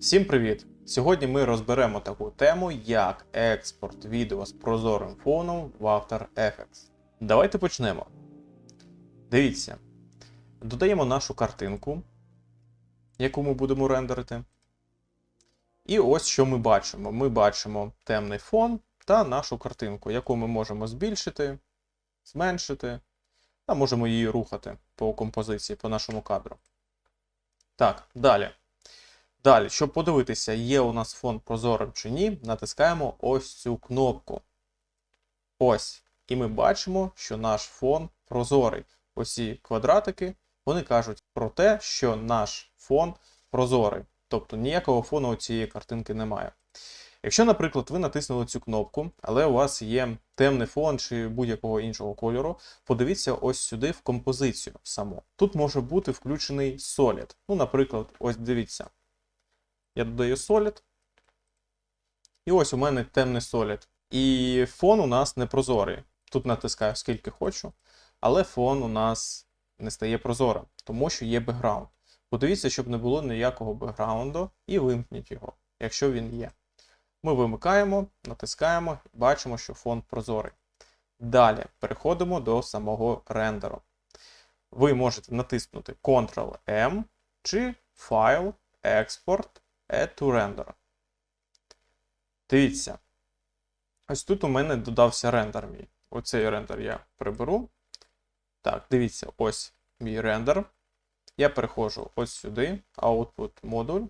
Всім привіт! Сьогодні ми розберемо таку тему, як експорт відео з прозорим фоном в After Effects. Давайте почнемо. Дивіться. Додаємо нашу картинку, яку ми будемо рендерити. І ось що ми бачимо. Ми бачимо темний фон та нашу картинку, яку ми можемо збільшити, зменшити, та можемо її рухати по композиції, по нашому кадру. Так, далі. Далі, щоб подивитися, є у нас фон прозорим чи ні, натискаємо ось цю кнопку. Ось. І ми бачимо, що наш фон прозорий. Ось ці квадратики, вони кажуть про те, що наш фон прозорий. Тобто ніякого фону у цієї картинки немає. Якщо, наприклад, ви натиснули цю кнопку, але у вас є темний фон чи будь-якого іншого кольору, подивіться ось сюди в композицію саму. Тут може бути включений Solid. Ну, наприклад, ось дивіться. Я додаю Solid. І ось у мене темний Solid. І фон у нас не прозорий. Тут натискаю скільки хочу, але фон у нас не стає прозорим, тому що є бекграунд. Подивіться, щоб не було ніякого бекграунду, і вимкніть його, якщо він є. Ми вимикаємо, натискаємо бачимо, що фон прозорий. Далі переходимо до самого рендеру. Ви можете натиснути Ctrl-M чи File, Export, Add to Render. Дивіться. Ось тут у мене додався рендер мій. Оцей рендер я приберу. Так, дивіться, ось мій рендер. Я переходжу ось сюди, Output модуль,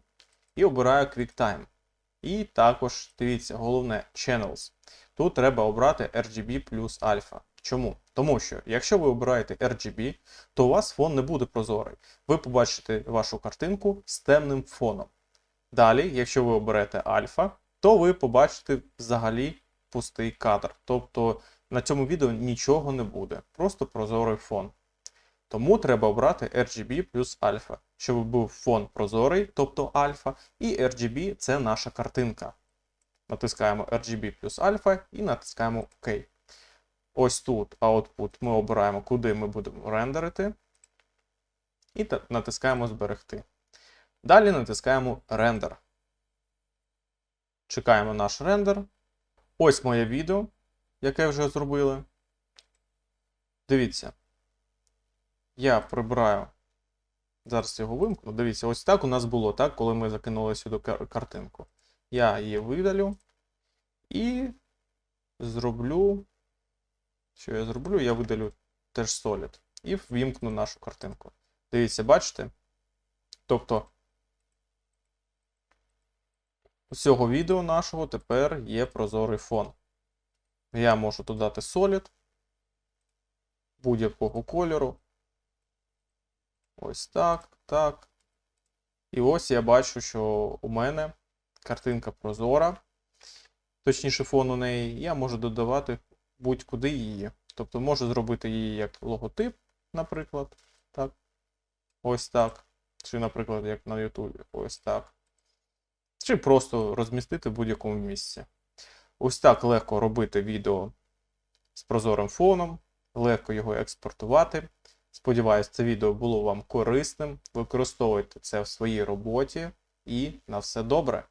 і обираю QuickTime. І також, дивіться, головне Channels. Тут треба обрати RGB плюс Alpha. Чому? Тому що, якщо ви обираєте RGB, то у вас фон не буде прозорий. Ви побачите вашу картинку з темним фоном. Далі, якщо ви оберете Alpha, то ви побачите взагалі пустий кадр. Тобто на цьому відео нічого не буде, просто прозорий фон. Тому треба обрати RGB плюс альфа, щоб був фон прозорий, тобто альфа, і RGB це наша картинка. Натискаємо RGB плюс альфа і натискаємо ОК. Ось тут output ми обираємо, куди ми будемо рендерити. І натискаємо Зберегти. Далі натискаємо рендер. Чекаємо наш рендер. Ось моє відео, яке вже зробили. Дивіться. Я прибираю. Зараз його вимкну. Дивіться, ось так у нас було, так, коли ми закинули сюди картинку. Я її видалю і зроблю. Що я зроблю? Я видалю теж Solid і ввімкну нашу картинку. Дивіться, бачите? Тобто, у цього відео нашого тепер є прозорий фон. Я можу додати Solid будь-якого кольору. Ось так, так. І ось я бачу, що у мене картинка прозора. Точніше, фон у неї. Я можу додавати будь-куди її. Тобто можу зробити її як логотип, наприклад. Так. Ось так. Чи, наприклад, як на YouTube. Ось так. Чи просто розмістити в будь-якому місці. Ось так легко робити відео з прозорим фоном, легко його експортувати. Сподіваюсь, це відео було вам корисним. Використовуйте це в своїй роботі і на все добре!